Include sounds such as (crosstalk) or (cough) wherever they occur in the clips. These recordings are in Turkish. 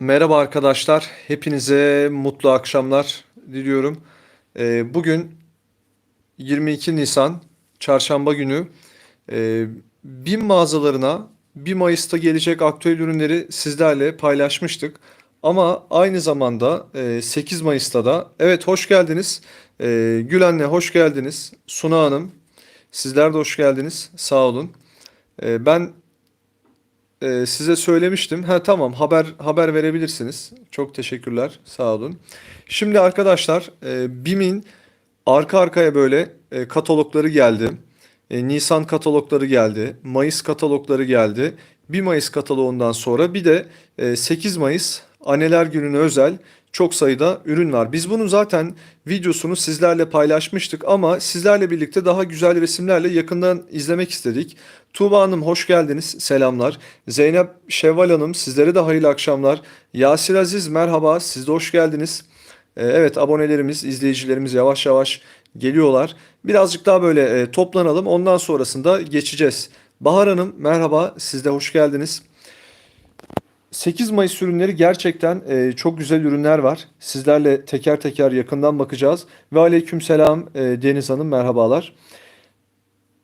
Merhaba arkadaşlar, hepinize mutlu akşamlar diliyorum. Ee, bugün 22 Nisan, Çarşamba günü. Ee, BİM mağazalarına 1 Mayıs'ta gelecek aktüel ürünleri sizlerle paylaşmıştık. Ama aynı zamanda e, 8 Mayıs'ta da, evet hoş geldiniz. Ee, Gül anne hoş geldiniz. Suna Hanım, sizler de hoş geldiniz. Sağ olun. Ben ee, size söylemiştim. Ha tamam haber haber verebilirsiniz. Çok teşekkürler. Sağ olun. Şimdi arkadaşlar e, BİM'in arka arkaya böyle e, katalogları geldi. E, Nisan katalogları geldi. Mayıs katalogları geldi. 1 Mayıs kataloğundan sonra bir de e, 8 Mayıs Anneler Günü'ne özel çok sayıda ürün var. Biz bunun zaten videosunu sizlerle paylaşmıştık ama sizlerle birlikte daha güzel resimlerle yakından izlemek istedik. Tuğba Hanım hoş geldiniz. Selamlar. Zeynep Şevval Hanım sizlere de hayırlı akşamlar. Yasir Aziz merhaba. Siz de hoş geldiniz. Ee, Evet abonelerimiz, izleyicilerimiz yavaş yavaş geliyorlar. Birazcık daha böyle e, toplanalım. Ondan sonrasında geçeceğiz. Bahar Hanım merhaba. Siz de hoş geldiniz. 8 Mayıs ürünleri gerçekten e, çok güzel ürünler var. Sizlerle teker teker yakından bakacağız. Ve aleykümselam e, Deniz Hanım merhabalar.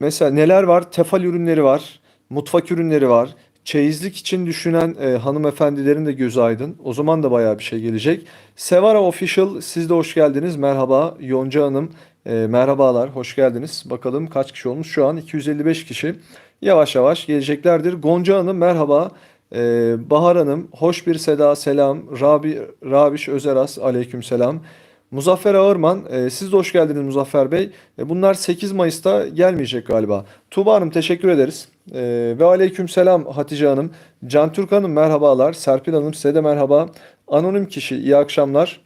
Mesela neler var? Tefal ürünleri var, mutfak ürünleri var. Çeyizlik için düşünen e, hanımefendilerin de gözü aydın. O zaman da bayağı bir şey gelecek. Sevara Official siz de hoş geldiniz. Merhaba Yonca Hanım. e, merhabalar, hoş geldiniz. Bakalım kaç kişi olmuş şu an? 255 kişi. Yavaş yavaş geleceklerdir. Gonca Hanım merhaba. E, Bahar Hanım, hoş bir seda selam. Rabi, Rabiş Özeras aleyküm selam. Muzaffer Ağırman, e, siz de hoş geldiniz Muzaffer Bey. E, bunlar 8 Mayıs'ta gelmeyecek galiba. Tuğba Hanım teşekkür ederiz. E, ve aleyküm selam Hatice Hanım. Can Türk Hanım merhabalar. Serpil Hanım size de merhaba. Anonim kişi iyi akşamlar.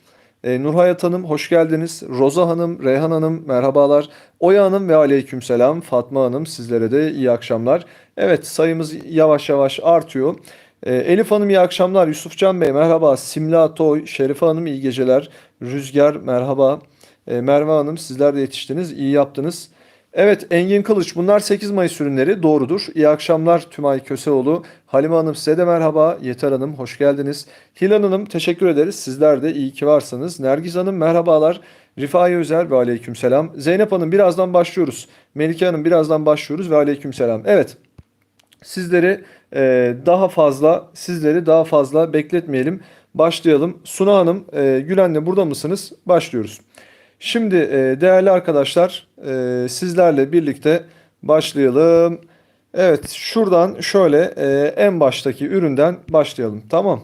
E, Nurhayat Hanım hoş geldiniz. Roza Hanım, Reyhan Hanım merhabalar. Oya Hanım ve aleyküm selam. Fatma Hanım sizlere de iyi akşamlar. Evet sayımız yavaş yavaş artıyor. E, Elif Hanım iyi akşamlar. Yusufcan Bey merhaba. Simla Toy, Şerife Hanım iyi geceler. Rüzgar merhaba. E, Merve Hanım sizler de yetiştiniz. iyi yaptınız. Evet Engin Kılıç bunlar 8 Mayıs ürünleri doğrudur. İyi akşamlar Tümay Köseoğlu. Halime Hanım size de merhaba. Yeter Hanım hoş geldiniz. Hilal Hanım teşekkür ederiz. Sizler de iyi ki varsınız. Nergiz Hanım merhabalar. Rifai Özel ve aleykümselam. Zeynep Hanım birazdan başlıyoruz. Melike Hanım birazdan başlıyoruz ve aleykümselam. Evet sizleri e, daha fazla sizleri daha fazla bekletmeyelim. Başlayalım. Suna Hanım, e, Gülen'le burada mısınız? Başlıyoruz. Şimdi e, değerli arkadaşlar e, sizlerle birlikte başlayalım. Evet şuradan şöyle e, en baştaki üründen başlayalım. Tamam.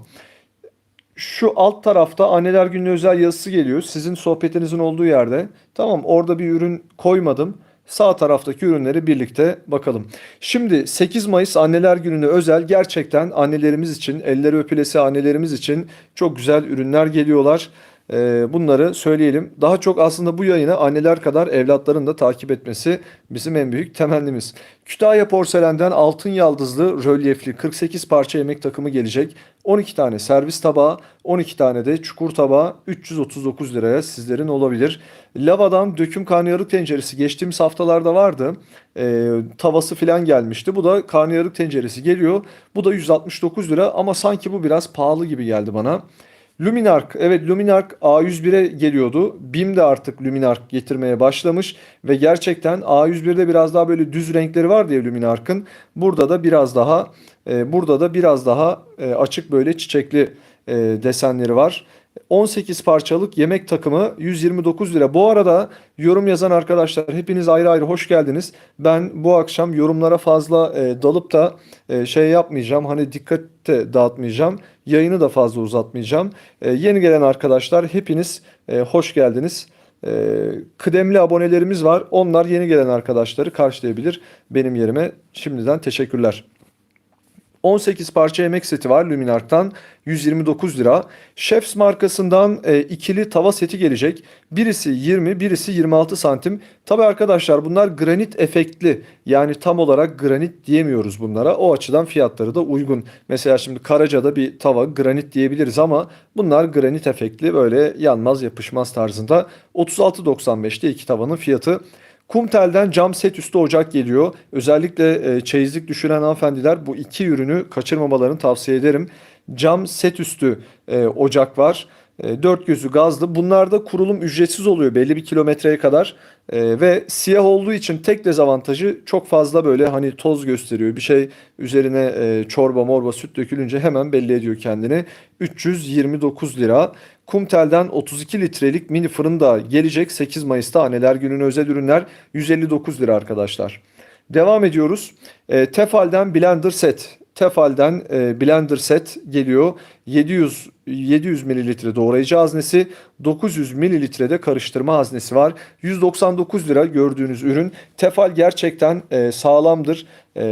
Şu alt tarafta Anneler Günü özel yazısı geliyor. Sizin sohbetinizin olduğu yerde. Tamam orada bir ürün koymadım. Sağ taraftaki ürünleri birlikte bakalım. Şimdi 8 Mayıs Anneler Günü'ne özel gerçekten annelerimiz için, elleri öpülesi annelerimiz için çok güzel ürünler geliyorlar. Ee, bunları söyleyelim. Daha çok aslında bu yayını anneler kadar evlatların da takip etmesi bizim en büyük temennimiz. Kütahya Porselen'den altın yaldızlı rölyefli 48 parça yemek takımı gelecek. 12 tane servis tabağı, 12 tane de çukur tabağı 339 liraya sizlerin olabilir. Lava'dan döküm karnıyarık tenceresi geçtiğimiz haftalarda vardı. Ee, tavası falan gelmişti. Bu da karnıyarık tenceresi geliyor. Bu da 169 lira ama sanki bu biraz pahalı gibi geldi bana. Luminark, evet Luminark A101'e geliyordu. BİM de artık Luminark getirmeye başlamış ve gerçekten A101'de biraz daha böyle düz renkleri var diye Luminark'ın. Burada da biraz daha e, burada da biraz daha e, açık böyle çiçekli e, desenleri var. 18 parçalık yemek takımı 129 lira. Bu arada yorum yazan arkadaşlar hepiniz ayrı ayrı hoş geldiniz. Ben bu akşam yorumlara fazla e, dalıp da e, şey yapmayacağım. Hani dikkat dağıtmayacağım. Yayını da fazla uzatmayacağım. E, yeni gelen arkadaşlar hepiniz e, hoş geldiniz. E, kıdemli abonelerimiz var. Onlar yeni gelen arkadaşları karşılayabilir benim yerime. Şimdiden teşekkürler. 18 parça yemek seti var Luminark'tan 129 lira. Chefs markasından e, ikili tava seti gelecek. Birisi 20, birisi 26 santim. Tabi arkadaşlar bunlar granit efektli. Yani tam olarak granit diyemiyoruz bunlara. O açıdan fiyatları da uygun. Mesela şimdi Karaca'da bir tava granit diyebiliriz ama bunlar granit efektli böyle yanmaz yapışmaz tarzında. 36.95'te iki tavanın fiyatı. Kumtel'den cam set üstü ocak geliyor. Özellikle e, çeyizlik düşünen hanımefendiler bu iki ürünü kaçırmamalarını tavsiye ederim. Cam set üstü e, ocak var. E, dört gözü gazlı. Bunlarda kurulum ücretsiz oluyor belli bir kilometreye kadar. E, ve siyah olduğu için tek dezavantajı çok fazla böyle hani toz gösteriyor. Bir şey üzerine e, çorba morba süt dökülünce hemen belli ediyor kendini. 329 lira. Kumtel'den 32 litrelik mini fırın da gelecek 8 Mayıs'ta anneler gününe özel ürünler 159 lira arkadaşlar. Devam ediyoruz. E, Tefal'den blender set. Tefal'den e, blender set geliyor. 700 700 mililitre doğrayıcı haznesi, 900 mililitre de karıştırma haznesi var. 199 lira gördüğünüz ürün. Tefal gerçekten e, sağlamdır. E,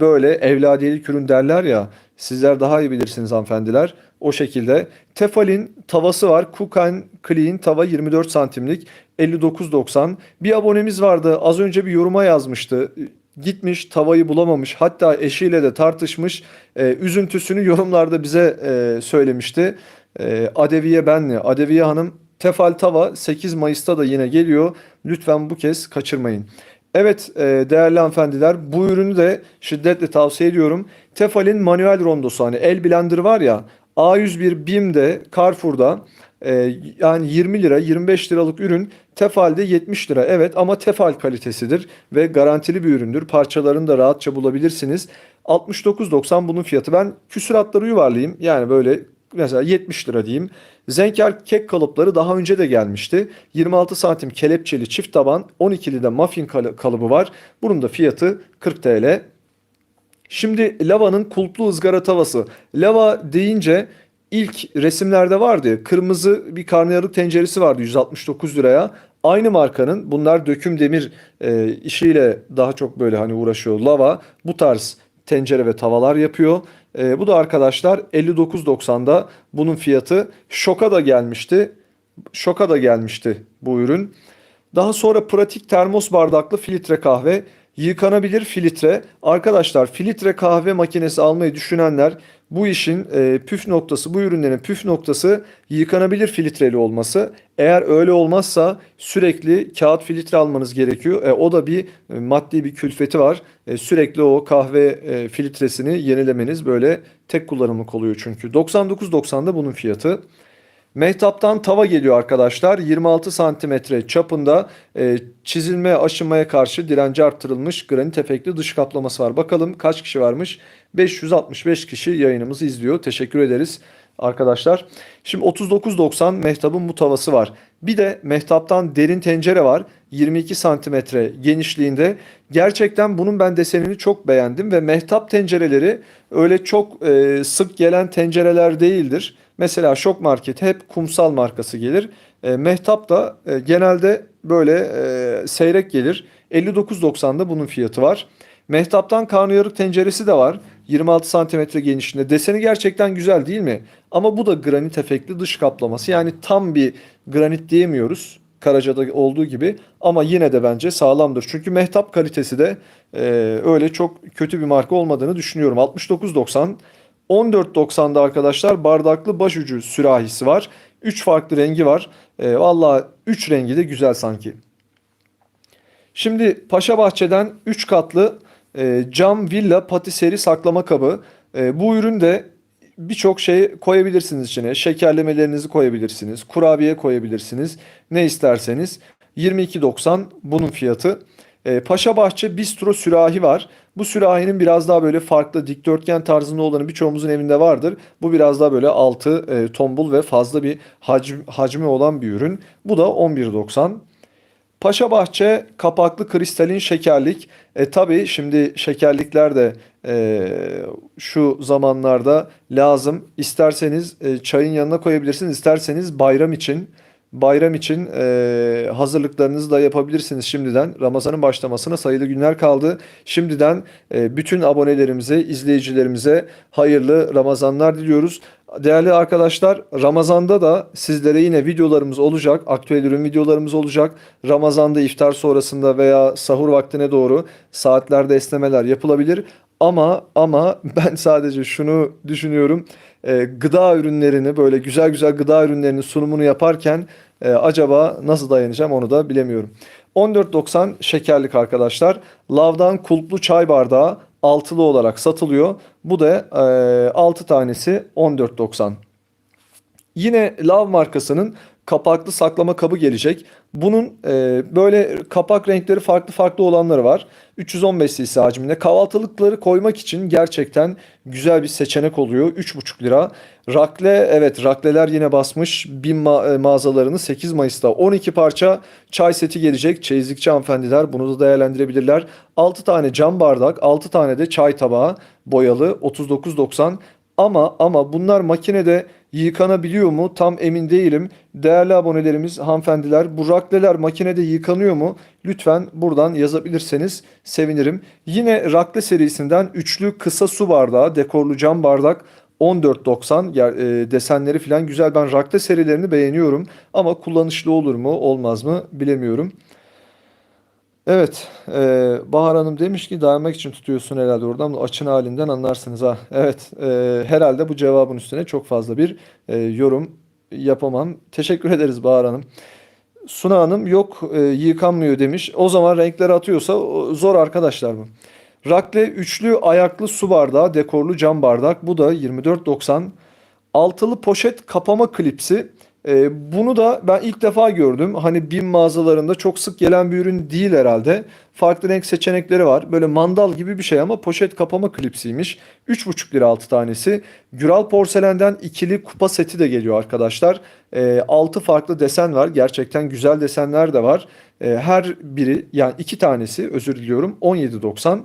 böyle evladiyelik ürün derler ya. Sizler daha iyi bilirsiniz hanımefendiler. O şekilde. Tefal'in tavası var. And Clean tava 24 santimlik 59.90. Bir abonemiz vardı. Az önce bir yoruma yazmıştı. Gitmiş tavayı bulamamış. Hatta eşiyle de tartışmış. Ee, üzüntüsünü yorumlarda bize e, söylemişti. Ee, Adeviye Benli. Adeviye Hanım Tefal tava 8 Mayıs'ta da yine geliyor. Lütfen bu kez kaçırmayın. Evet e, değerli hanımefendiler bu ürünü de şiddetle tavsiye ediyorum. Tefal'in manuel rondosu hani el blender var ya A101 BİM'de Carrefour'da e, yani 20 lira 25 liralık ürün Tefal'de 70 lira evet ama Tefal kalitesidir ve garantili bir üründür. Parçalarını da rahatça bulabilirsiniz. 69.90 bunun fiyatı. Ben küsuratları yuvarlayayım yani böyle mesela 70 lira diyeyim. Zenker kek kalıpları daha önce de gelmişti. 26 santim kelepçeli çift taban 12'li de muffin kal- kalıbı var. Bunun da fiyatı 40 TL. Şimdi lavanın kulplu ızgara tavası. Lava deyince ilk resimlerde vardı. Kırmızı bir karnıyarık tenceresi vardı 169 liraya. Aynı markanın bunlar döküm demir e, işiyle daha çok böyle hani uğraşıyor. Lava bu tarz tencere ve tavalar yapıyor. E, bu da arkadaşlar 59.90'da bunun fiyatı. Şoka da gelmişti. Şoka da gelmişti bu ürün. Daha sonra pratik termos bardaklı filtre kahve. Yıkanabilir filtre. Arkadaşlar filtre kahve makinesi almayı düşünenler bu işin e, püf noktası, bu ürünlerin püf noktası yıkanabilir filtreli olması. Eğer öyle olmazsa sürekli kağıt filtre almanız gerekiyor. E, o da bir e, maddi bir külfeti var. E, sürekli o kahve e, filtresini yenilemeniz böyle tek kullanımlık oluyor çünkü. 99.90'da bunun fiyatı. Mehtaptan tava geliyor arkadaşlar. 26 santimetre çapında e, çizilme aşınmaya karşı direnci arttırılmış granit efektli dış kaplaması var. Bakalım kaç kişi varmış? 565 kişi yayınımızı izliyor. Teşekkür ederiz arkadaşlar. Şimdi 39.90 mehtabın bu tavası var. Bir de mehtaptan derin tencere var. 22 santimetre genişliğinde. Gerçekten bunun ben desenini çok beğendim ve mehtap tencereleri öyle çok e, sık gelen tencereler değildir. Mesela Şok Market hep kumsal markası gelir. E, Mehtap da e, genelde böyle e, seyrek gelir. 59.90'da bunun fiyatı var. Mehtaptan karnıyarık tenceresi de var. 26 santimetre genişliğinde. Deseni gerçekten güzel değil mi? Ama bu da granit efektli dış kaplaması. Yani tam bir granit diyemiyoruz. Karaca'da olduğu gibi ama yine de bence sağlamdır. Çünkü Mehtap kalitesi de e, öyle çok kötü bir marka olmadığını düşünüyorum. 69.90 14.90'da arkadaşlar bardaklı başucu sürahisi var. 3 farklı rengi var. E, Valla 3 rengi de güzel sanki. Şimdi Paşa Bahçe'den 3 katlı e, cam villa patiseri saklama kabı. E, bu ürün de birçok şey koyabilirsiniz içine. Şekerlemelerinizi koyabilirsiniz. Kurabiye koyabilirsiniz. Ne isterseniz. 22.90 bunun fiyatı. E, Paşa Bahçe Bistro sürahi var. Bu sürahinin biraz daha böyle farklı dikdörtgen tarzında olanı birçoğumuzun evinde vardır. Bu biraz daha böyle altı e, tombul ve fazla bir hacim, hacmi olan bir ürün. Bu da 11.90. Paşa Bahçe kapaklı kristalin şekerlik. E tabi şimdi şekerlikler de e, şu zamanlarda lazım. İsterseniz e, çayın yanına koyabilirsiniz. İsterseniz bayram için bayram için e, hazırlıklarınızı da yapabilirsiniz şimdiden. Ramazanın başlamasına sayılı günler kaldı. Şimdiden e, bütün abonelerimize, izleyicilerimize hayırlı Ramazanlar diliyoruz. Değerli arkadaşlar Ramazan'da da sizlere yine videolarımız olacak. Aktüel ürün videolarımız olacak. Ramazan'da iftar sonrasında veya sahur vaktine doğru saatlerde esnemeler yapılabilir. Ama ama (laughs) ben sadece şunu düşünüyorum. E, gıda ürünlerini böyle güzel güzel gıda ürünlerinin sunumunu yaparken e, acaba nasıl dayanacağım onu da bilemiyorum. 14.90 şekerlik arkadaşlar. Lavdan kulplu çay bardağı altılı olarak satılıyor. Bu da e, 6 tanesi 14.90. Yine Lav markasının kapaklı saklama kabı gelecek. Bunun e, böyle kapak renkleri farklı farklı olanları var. 315 cc hacminde. Kahvaltılıkları koymak için gerçekten güzel bir seçenek oluyor. 3,5 lira. Rakle evet rakleler yine basmış. Bin ma- e, mağazalarını 8 Mayıs'ta 12 parça çay seti gelecek. Çeyizlikçi hanımefendiler bunu da değerlendirebilirler. 6 tane cam bardak, 6 tane de çay tabağı boyalı 39.90. Ama ama bunlar makinede yıkanabiliyor mu? Tam emin değilim. Değerli abonelerimiz, hanımefendiler bu rakleler makinede yıkanıyor mu? Lütfen buradan yazabilirseniz sevinirim. Yine rakle serisinden üçlü kısa su bardağı, dekorlu cam bardak 14.90 yer- e, desenleri falan güzel. Ben rakle serilerini beğeniyorum ama kullanışlı olur mu olmaz mı bilemiyorum. Evet, e, Bahar Hanım demiş ki dayanmak için tutuyorsun herhalde oradan açın halinden anlarsınız ha. Evet, e, herhalde bu cevabın üstüne çok fazla bir e, yorum yapamam. Teşekkür ederiz Bahar Hanım. Suna Hanım yok e, yıkanmıyor demiş. O zaman renkleri atıyorsa zor arkadaşlar bu. Rakle üçlü ayaklı su bardağı, dekorlu cam bardak. Bu da 24.90. Altılı poşet kapama klipsi. Ee, bunu da ben ilk defa gördüm. Hani BİM mağazalarında çok sık gelen bir ürün değil herhalde. Farklı renk seçenekleri var. Böyle mandal gibi bir şey ama poşet kapama klipsiymiş. 3,5 lira 6 tanesi. Güral Porselen'den ikili kupa seti de geliyor arkadaşlar. Ee, 6 farklı desen var. Gerçekten güzel desenler de var. Ee, her biri yani iki tanesi özür diliyorum 17.90.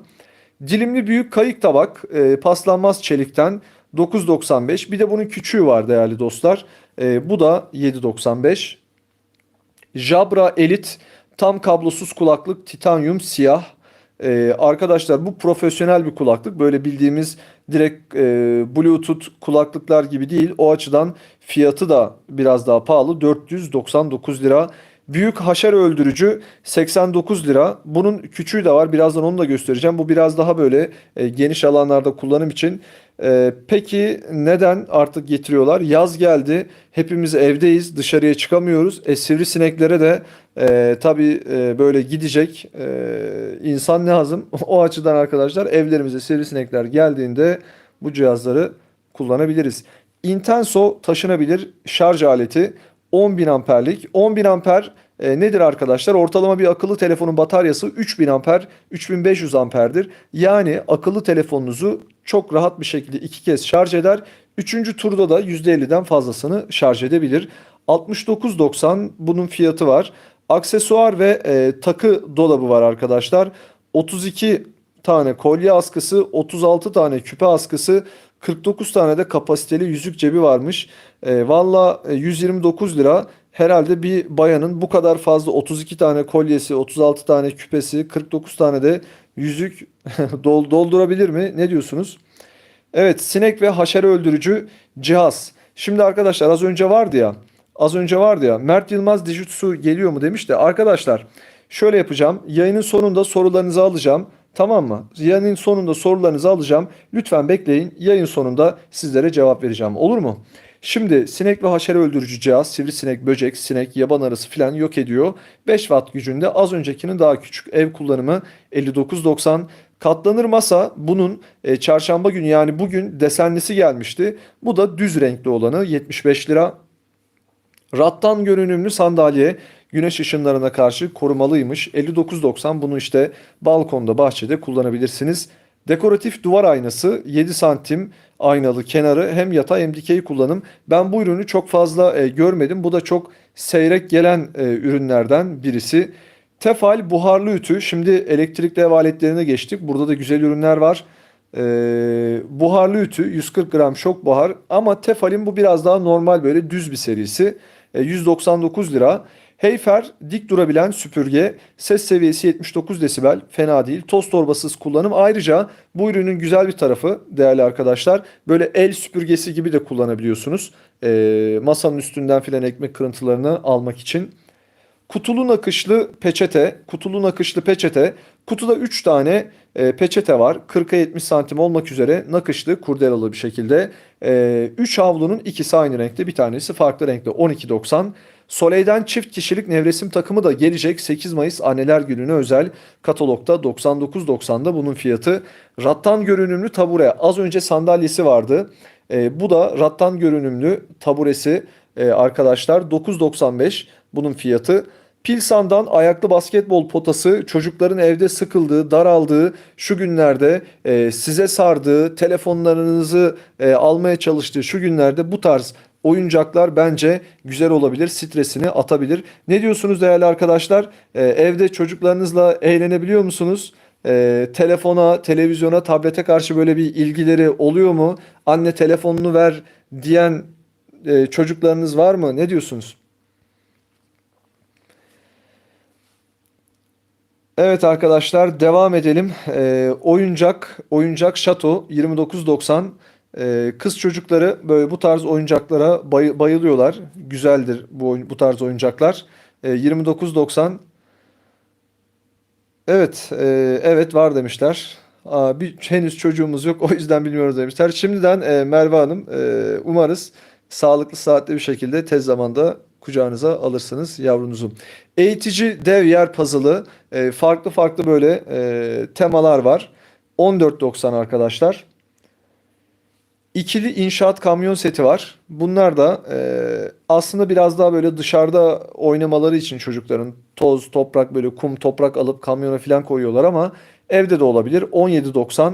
Dilimli büyük kayık tabak e, paslanmaz çelikten 9.95. Bir de bunun küçüğü var değerli dostlar. E, bu da 7.95. Jabra Elite tam kablosuz kulaklık titanyum siyah. E, arkadaşlar bu profesyonel bir kulaklık. Böyle bildiğimiz direkt e, Bluetooth kulaklıklar gibi değil. O açıdan fiyatı da biraz daha pahalı. 499 lira. Büyük haşere öldürücü 89 lira. Bunun küçüğü de var. Birazdan onu da göstereceğim. Bu biraz daha böyle e, geniş alanlarda kullanım için. E, peki neden artık getiriyorlar? Yaz geldi. Hepimiz evdeyiz. Dışarıya çıkamıyoruz. E, sivrisineklere de e, tabii e, böyle gidecek e, insan lazım. (laughs) O açıdan arkadaşlar evlerimize sivrisinekler geldiğinde bu cihazları kullanabiliriz. Intenso taşınabilir şarj aleti 10.000 amperlik. 10.000 amper e, nedir arkadaşlar? Ortalama bir akıllı telefonun bataryası 3000 amper, 3500 amperdir. Yani akıllı telefonunuzu çok rahat bir şekilde iki kez şarj eder. Üçüncü turda da %50'den fazlasını şarj edebilir. 69.90 bunun fiyatı var. Aksesuar ve e, takı dolabı var arkadaşlar. 32 tane kolye askısı, 36 tane küpe askısı, 49 tane de kapasiteli yüzük cebi varmış. E, Valla e, 129 lira. Herhalde bir bayanın bu kadar fazla 32 tane kolyesi, 36 tane küpesi, 49 tane de yüzük (laughs) dol- doldurabilir mi? Ne diyorsunuz? Evet, sinek ve haşere öldürücü cihaz. Şimdi arkadaşlar az önce vardı ya. Az önce vardı ya. Mert Yılmaz Dijitsu geliyor mu demiş de arkadaşlar şöyle yapacağım. Yayının sonunda sorularınızı alacağım. Tamam mı? Yayının sonunda sorularınızı alacağım. Lütfen bekleyin. Yayın sonunda sizlere cevap vereceğim. Olur mu? Şimdi sinek ve haşere öldürücü cihaz sivrisinek, böcek, sinek, yaban arısı filan yok ediyor. 5 watt gücünde az öncekinin daha küçük. Ev kullanımı 59.90. Katlanır masa bunun e, çarşamba günü yani bugün desenlisi gelmişti. Bu da düz renkli olanı 75 lira. Rattan görünümlü sandalye güneş ışınlarına karşı korumalıymış. 59.90 bunu işte balkonda bahçede kullanabilirsiniz. Dekoratif duvar aynası 7 santim aynalı kenarı hem yatay hem dikey kullanım. Ben bu ürünü çok fazla e, görmedim. Bu da çok seyrek gelen e, ürünlerden birisi. Tefal buharlı ütü. Şimdi elektrikli ev aletlerine geçtik. Burada da güzel ürünler var. Ee, buharlı ütü 140 gram şok buhar ama Tefal'in bu biraz daha normal böyle düz bir serisi. Ee, 199 lira. Heyfer dik durabilen süpürge ses seviyesi 79 desibel fena değil. Toz torbasız kullanım. Ayrıca bu ürünün güzel bir tarafı değerli arkadaşlar böyle el süpürgesi gibi de kullanabiliyorsunuz. Ee, masanın üstünden filan ekmek kırıntılarını almak için. Kutulu nakışlı peçete, kutulu nakışlı peçete. Kutuda 3 tane e, peçete var. 40'a 70 santim olmak üzere nakışlı, kurdelalı bir şekilde. 3 havlunun ikisi aynı renkte, bir tanesi farklı renkte 12.90. Soleil'den çift kişilik nevresim takımı da gelecek 8 Mayıs Anneler Günü'ne özel katalogda 99.90'da bunun fiyatı. Rattan görünümlü tabure az önce sandalyesi vardı. E, bu da rattan görünümlü taburesi e, arkadaşlar 9.95 bunun fiyatı. Pilsan'dan ayaklı basketbol potası çocukların evde sıkıldığı, daraldığı şu günlerde e, size sardığı, telefonlarınızı e, almaya çalıştığı şu günlerde bu tarz oyuncaklar bence güzel olabilir, stresini atabilir. Ne diyorsunuz değerli arkadaşlar? E, evde çocuklarınızla eğlenebiliyor musunuz? E, telefona, televizyona, tablete karşı böyle bir ilgileri oluyor mu? Anne telefonunu ver diyen e, çocuklarınız var mı? Ne diyorsunuz? Evet arkadaşlar devam edelim. Ee, oyuncak, oyuncak şato 29.90. Ee, kız çocukları böyle bu tarz oyuncaklara bay- bayılıyorlar. Güzeldir bu bu tarz oyuncaklar. Ee, 29.90. Evet, e, evet var demişler. Aa, bir, henüz çocuğumuz yok (laughs) o yüzden bilmiyoruz demişler. Şimdiden e, Merve Hanım e, umarız sağlıklı saatli bir şekilde tez zamanda kucağınıza alırsınız yavrunuzu. Eğitici dev yer puzzle'ı e, farklı farklı böyle e, temalar var. 14.90 arkadaşlar. İkili inşaat kamyon seti var. Bunlar da e, aslında biraz daha böyle dışarıda oynamaları için çocukların toz, toprak böyle kum, toprak alıp kamyona falan koyuyorlar ama evde de olabilir. 17.90.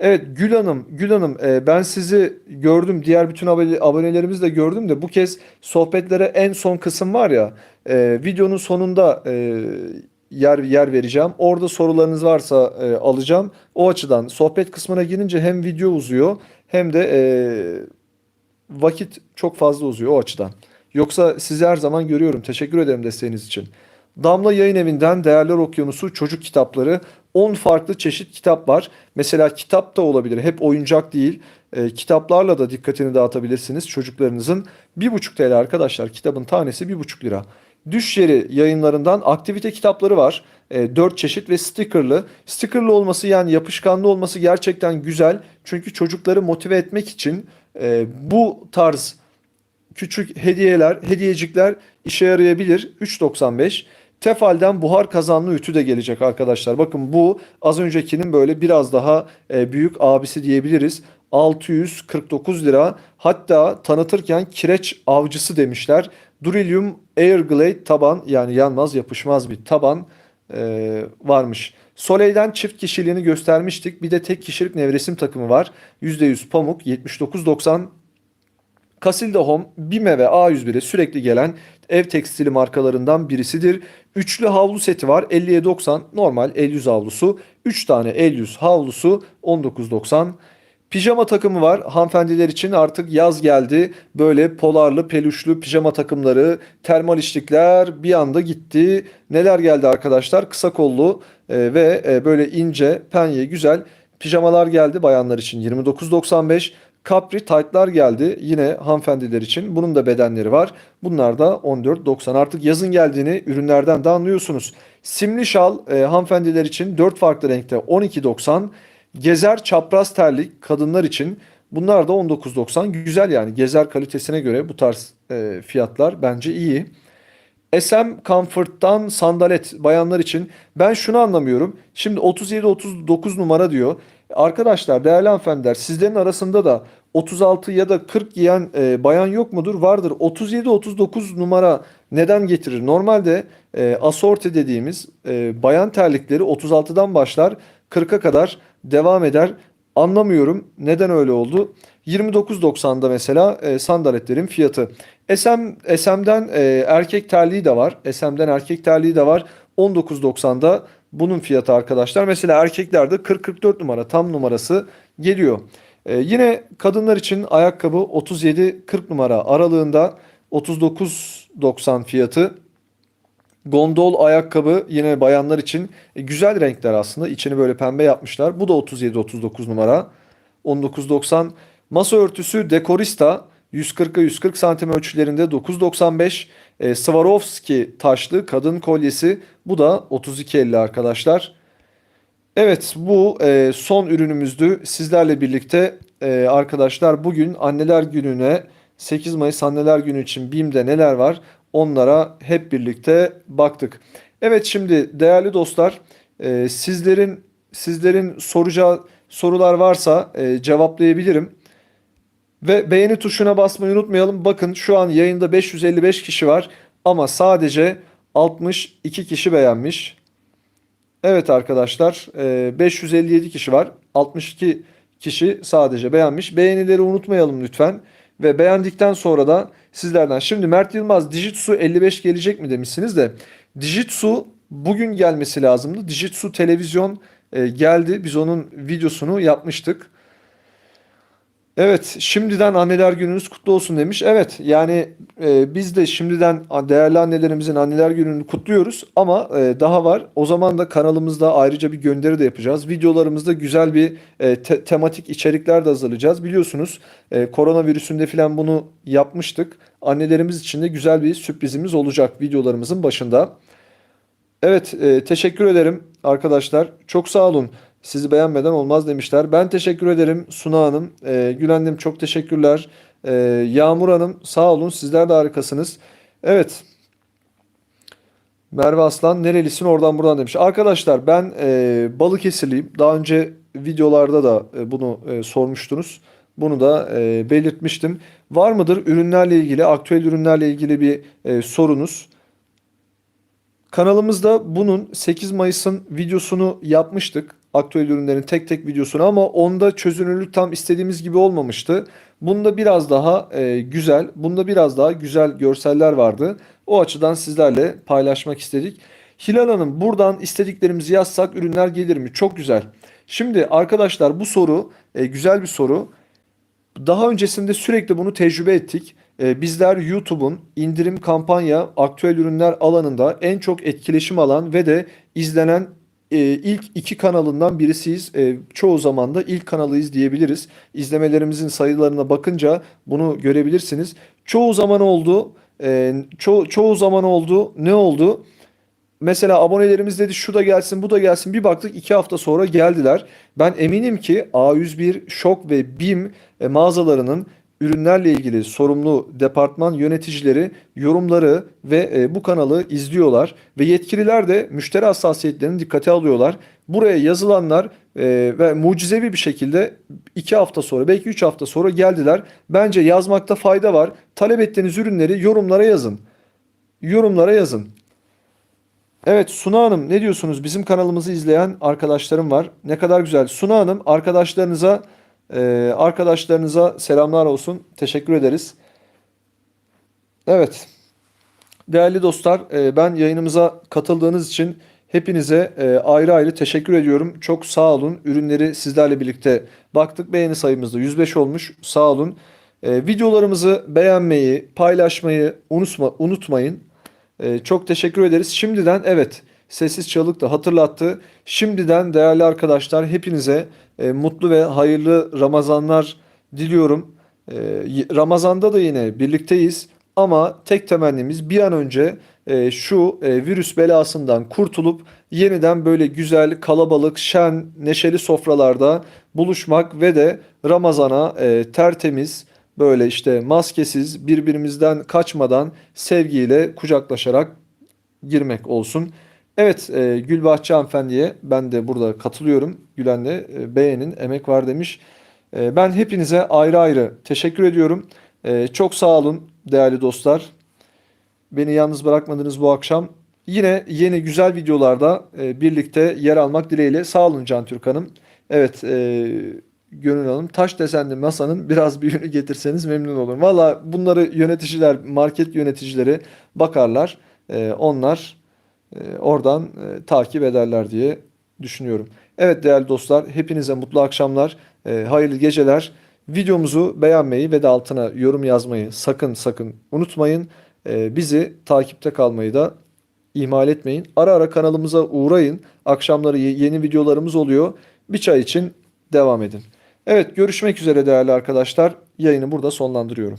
Evet Gül Hanım, Gül Hanım e, ben sizi gördüm. Diğer bütün abone- abonelerimizi de gördüm de bu kez sohbetlere en son kısım var ya e, videonun sonunda e, yer yer vereceğim. Orada sorularınız varsa e, alacağım. O açıdan sohbet kısmına girince hem video uzuyor hem de e, vakit çok fazla uzuyor o açıdan. Yoksa sizi her zaman görüyorum. Teşekkür ederim desteğiniz için. Damla Yayın Evi'nden Değerler Okyanusu çocuk kitapları 10 farklı çeşit kitap var. Mesela kitap da olabilir. Hep oyuncak değil. E, kitaplarla da dikkatini dağıtabilirsiniz çocuklarınızın. 1,5 TL arkadaşlar. Kitabın tanesi 1,5 lira. Düş Yeri yayınlarından aktivite kitapları var. E, 4 çeşit ve stickerlı. Stickerlı olması yani yapışkanlı olması gerçekten güzel. Çünkü çocukları motive etmek için e, bu tarz küçük hediyeler, hediyecikler işe yarayabilir. 3.95. Tefal'den buhar kazanlı ütü de gelecek arkadaşlar. Bakın bu az öncekinin böyle biraz daha e, büyük abisi diyebiliriz. 649 lira. Hatta tanıtırken kireç avcısı demişler. Durillium Airglade taban yani yanmaz yapışmaz bir taban e, varmış. Soleil'den çift kişiliğini göstermiştik. Bir de tek kişilik nevresim takımı var. %100 pamuk 79.90 Casilda Home, Bime ve A101'e sürekli gelen ev tekstili markalarından birisidir. Üçlü havlu seti var 57.90 normal el yüz havlusu. 3 tane el yüz havlusu 19.90. Pijama takımı var. Hanımefendiler için artık yaz geldi. Böyle polarlı, peluşlu pijama takımları, termal içlikler bir anda gitti. Neler geldi arkadaşlar? Kısa kollu e, ve e, böyle ince, penye, güzel pijamalar geldi bayanlar için 29.95. Capri taytlar geldi yine hanımefendiler için. Bunun da bedenleri var. Bunlar da 14.90. Artık yazın geldiğini ürünlerden de anlıyorsunuz. Simli şal e, hanımefendiler için 4 farklı renkte 12.90. Gezer çapraz terlik kadınlar için. Bunlar da 19.90. Güzel yani gezer kalitesine göre bu tarz e, fiyatlar bence iyi. SM Comfort'tan sandalet bayanlar için. Ben şunu anlamıyorum. Şimdi 37-39 numara diyor. Arkadaşlar değerli hanımefendiler sizlerin arasında da 36 ya da 40 giyen e, bayan yok mudur? Vardır. 37-39 numara neden getirir? Normalde e, asorti dediğimiz e, bayan terlikleri 36'dan başlar 40'a kadar devam eder. Anlamıyorum neden öyle oldu. 29.90'da mesela e, sandaletlerin fiyatı. SM, SM'den e, erkek terliği de var. SM'den erkek terliği de var. 19.90'da bunun fiyatı arkadaşlar. Mesela erkeklerde 40-44 numara tam numarası geliyor. E, yine kadınlar için ayakkabı 37-40 numara aralığında 39.90 fiyatı. Gondol ayakkabı yine bayanlar için e, güzel renkler aslında. İçini böyle pembe yapmışlar. Bu da 37-39 numara. 19.90. Masa örtüsü Dekorista 140'a 140 santim ölçülerinde 9.95. E, Swarovski taşlı kadın kolyesi. Bu da 32.50 arkadaşlar. Evet bu e, son ürünümüzdü. Sizlerle birlikte e, arkadaşlar bugün Anneler Günü'ne 8 Mayıs Anneler Günü için BİM'de neler var onlara hep birlikte baktık. Evet şimdi değerli dostlar e, sizlerin sizlerin soracağı sorular varsa e, cevaplayabilirim. Ve beğeni tuşuna basmayı unutmayalım. Bakın şu an yayında 555 kişi var ama sadece 62 kişi beğenmiş. Evet arkadaşlar e, 557 kişi var. 62 kişi sadece beğenmiş. Beğenileri unutmayalım lütfen. Ve beğendikten sonra da sizlerden. Şimdi Mert Yılmaz Dijitsu 55 gelecek mi demişsiniz de. Dijitsu bugün gelmesi lazımdı. Dijitsu televizyon e, geldi. Biz onun videosunu yapmıştık. Evet, şimdiden anneler gününüz kutlu olsun demiş. Evet, yani e, biz de şimdiden değerli annelerimizin anneler gününü kutluyoruz ama e, daha var. O zaman da kanalımızda ayrıca bir gönderi de yapacağız. Videolarımızda güzel bir e, te- tematik içerikler de hazırlayacağız. Biliyorsunuz e, koronavirüsünde falan bunu yapmıştık. Annelerimiz için de güzel bir sürprizimiz olacak videolarımızın başında. Evet, e, teşekkür ederim arkadaşlar. Çok sağ olun. Sizi beğenmeden olmaz demişler. Ben teşekkür ederim Suna Hanım. E, Gül Annem çok teşekkürler. E, Yağmur Hanım sağ olun. Sizler de harikasınız. Evet. Merve Aslan nerelisin oradan buradan demiş. Arkadaşlar ben e, Balıkesirliyim. Daha önce videolarda da e, bunu e, sormuştunuz. Bunu da e, belirtmiştim. Var mıdır ürünlerle ilgili, aktüel ürünlerle ilgili bir e, sorunuz? Kanalımızda bunun 8 Mayıs'ın videosunu yapmıştık. Aktüel ürünlerin tek tek videosunu ama onda çözünürlük tam istediğimiz gibi olmamıştı. Bunda biraz daha e, güzel, bunda biraz daha güzel görseller vardı. O açıdan sizlerle paylaşmak istedik. Hilal Hanım buradan istediklerimizi yazsak ürünler gelir mi? Çok güzel. Şimdi arkadaşlar bu soru e, güzel bir soru. Daha öncesinde sürekli bunu tecrübe ettik. Ee, bizler YouTube'un indirim kampanya aktüel ürünler alanında en çok etkileşim alan ve de izlenen e, ilk iki kanalından birisiyiz. E, çoğu zaman da ilk kanalıyız diyebiliriz. İzlemelerimizin sayılarına bakınca bunu görebilirsiniz. Çoğu zaman oldu. E, ço- çoğu zaman oldu. Ne oldu? Mesela abonelerimiz dedi şu da gelsin bu da gelsin bir baktık iki hafta sonra geldiler. Ben eminim ki A101, Şok ve BİM e, mağazalarının ürünlerle ilgili sorumlu departman yöneticileri yorumları ve e, bu kanalı izliyorlar ve yetkililer de müşteri hassasiyetlerini dikkate alıyorlar. Buraya yazılanlar e, ve mucizevi bir şekilde iki hafta sonra belki üç hafta sonra geldiler. Bence yazmakta fayda var. Talep ettiğiniz ürünleri yorumlara yazın. Yorumlara yazın. Evet Suna Hanım ne diyorsunuz? Bizim kanalımızı izleyen arkadaşlarım var. Ne kadar güzel. Suna Hanım arkadaşlarınıza e, arkadaşlarınıza selamlar olsun. Teşekkür ederiz. Evet. Değerli dostlar, e, ben yayınımıza katıldığınız için hepinize e, ayrı ayrı teşekkür ediyorum. Çok sağ olun. Ürünleri sizlerle birlikte baktık. Beğeni sayımız da 105 olmuş. Sağ olun. E, videolarımızı beğenmeyi, paylaşmayı unutma, unutmayın. Çok teşekkür ederiz. Şimdiden evet sessiz çalık da hatırlattı. Şimdiden değerli arkadaşlar hepinize e, mutlu ve hayırlı Ramazanlar diliyorum. E, Ramazanda da yine birlikteyiz ama tek temennimiz bir an önce e, şu e, virüs belasından kurtulup yeniden böyle güzel, kalabalık, şen, neşeli sofralarda buluşmak ve de Ramazana e, tertemiz, böyle işte maskesiz, birbirimizden kaçmadan sevgiyle kucaklaşarak girmek olsun. Evet e, Gülbahçe hanımefendiye ben de burada katılıyorum. Gülen de e, beğenin emek var demiş. E, ben hepinize ayrı ayrı teşekkür ediyorum. E, çok sağ olun değerli dostlar. Beni yalnız bırakmadınız bu akşam. Yine yeni güzel videolarda e, birlikte yer almak dileğiyle. Sağ olun Can Türk Hanım. Evet e, Gönül Hanım taş desenli masanın biraz büyüğünü getirseniz memnun olurum. Valla bunları yöneticiler, market yöneticileri bakarlar. E, onlar oradan e, takip ederler diye düşünüyorum. Evet değerli dostlar hepinize mutlu akşamlar, e, hayırlı geceler. Videomuzu beğenmeyi ve de altına yorum yazmayı sakın sakın unutmayın. E, bizi takipte kalmayı da ihmal etmeyin. Ara ara kanalımıza uğrayın. Akşamları ye- yeni videolarımız oluyor. Bir çay için devam edin. Evet görüşmek üzere değerli arkadaşlar. Yayını burada sonlandırıyorum.